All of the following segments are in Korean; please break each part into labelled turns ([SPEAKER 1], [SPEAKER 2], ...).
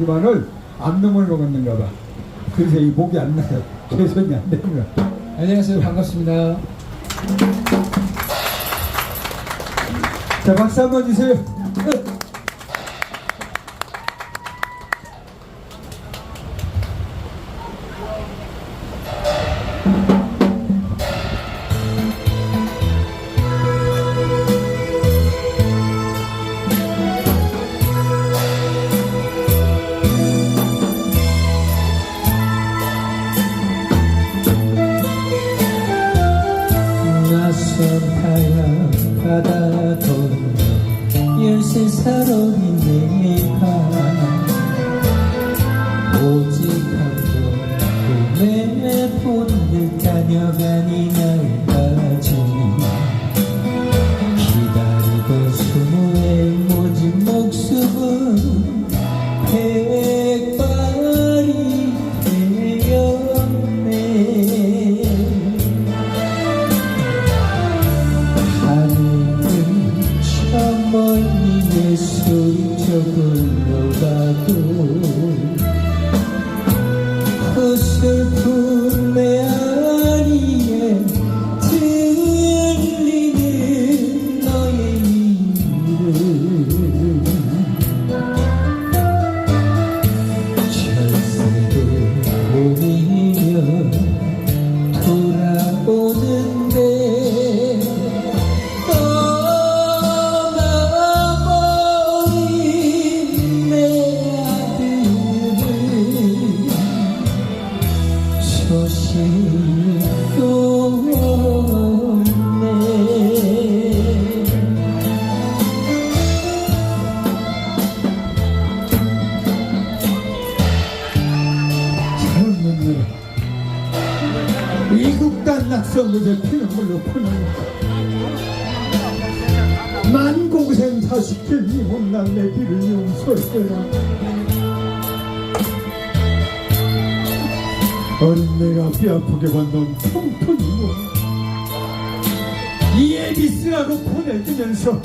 [SPEAKER 1] 먹이지만은 암놈을 먹었는가 봐. 그래서 이 목이 안 나요. 개선이 안 되는 거야.
[SPEAKER 2] 안녕하세요. 반갑습니다.
[SPEAKER 1] 자, 박수 한번 주세요.
[SPEAKER 2] 어린 내가
[SPEAKER 1] 뼈 아프게 받는 통통이고 이 애비스라고 보내주면서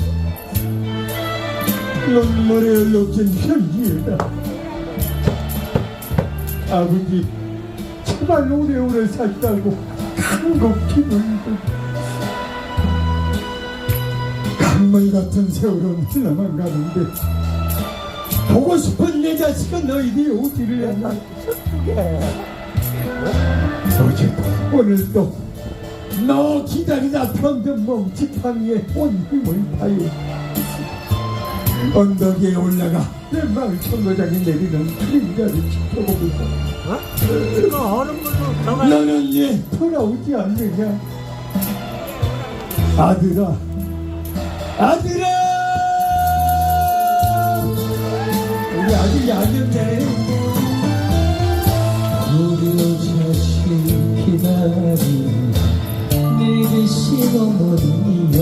[SPEAKER 1] 눈물에 얼룩진 현지에다 아버지 제발 오래오래 살다고 한국기는 강물 같은 세월은 흘러만 가는데 보고 싶은 내 자식은 너희들이 오지를 않아 어제도 오늘도 너 기다리다 병든 몸 지팡이에 온 힘을 다해. 언덕 위에 올라가 내 마을 청소장이 내리는 그림자를 지켜보고 있어?
[SPEAKER 3] 이거 얼음물로 들어가
[SPEAKER 1] 너는 왜 돌아오지 않느냐? 아들아 아들아! 우리 아들이 아들네
[SPEAKER 2] 늙으신 어머니여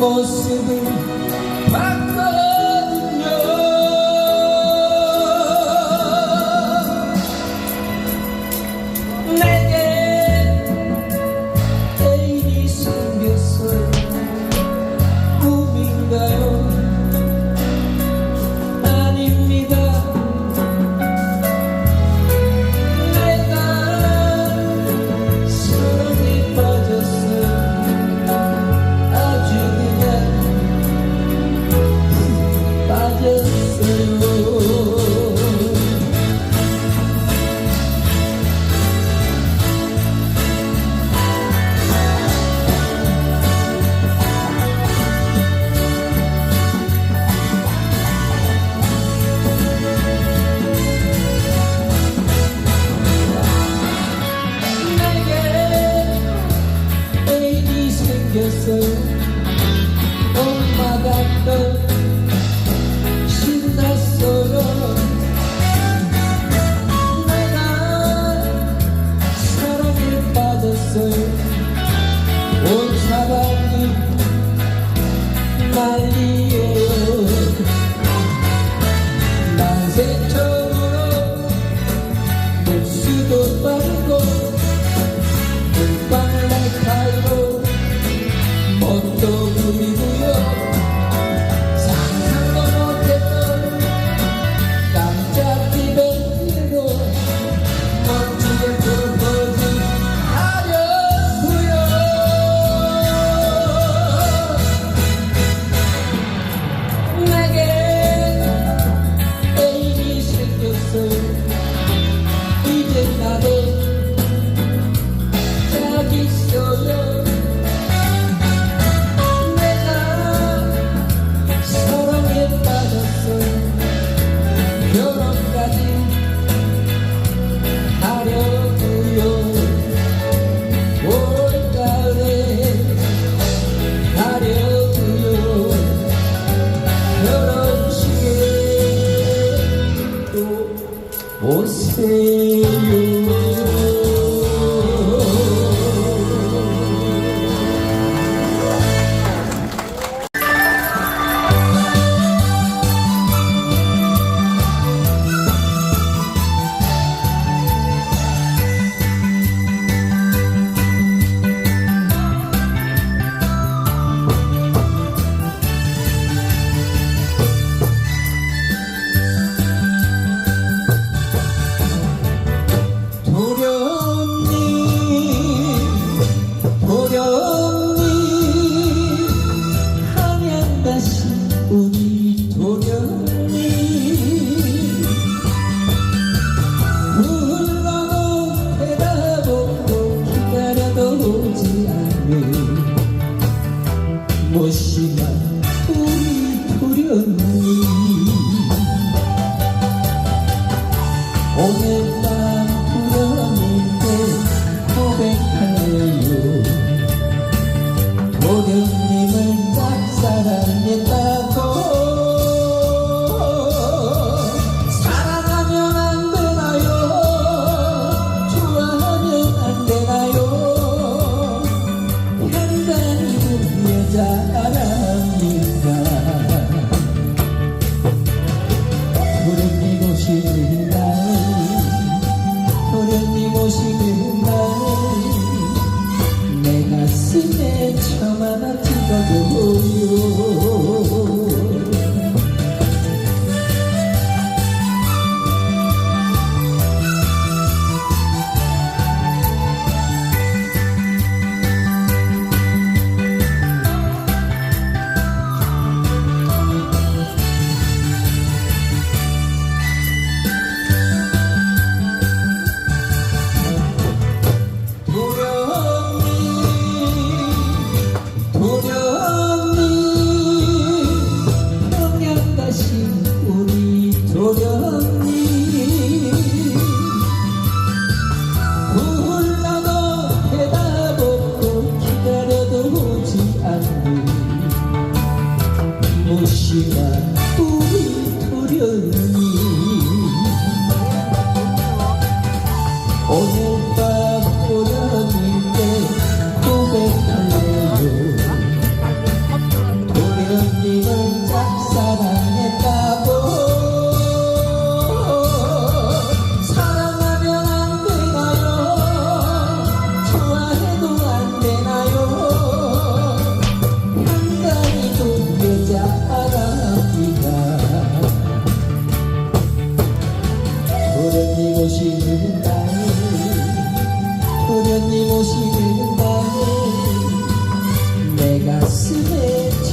[SPEAKER 2] 기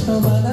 [SPEAKER 2] no matter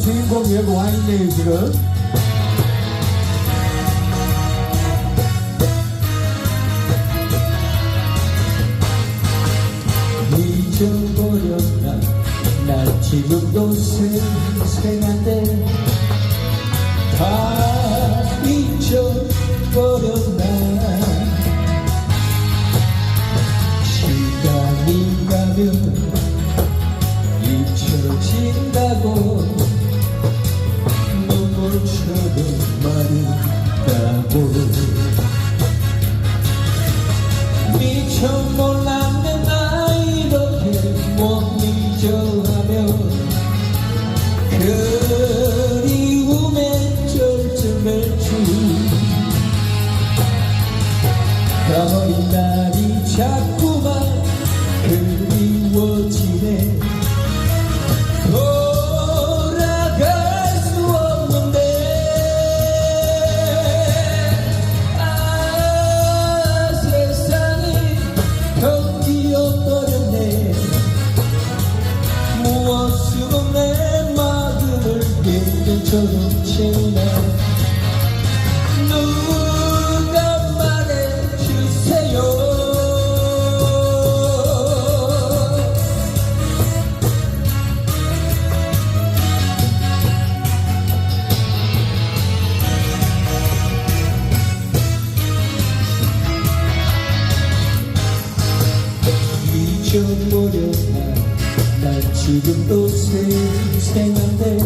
[SPEAKER 1] 주인공 여기 와 있네요, 지금.
[SPEAKER 2] 잊어버렸나 나 지금도 생생한데 다 잊어버렸나? 지금도 생생한데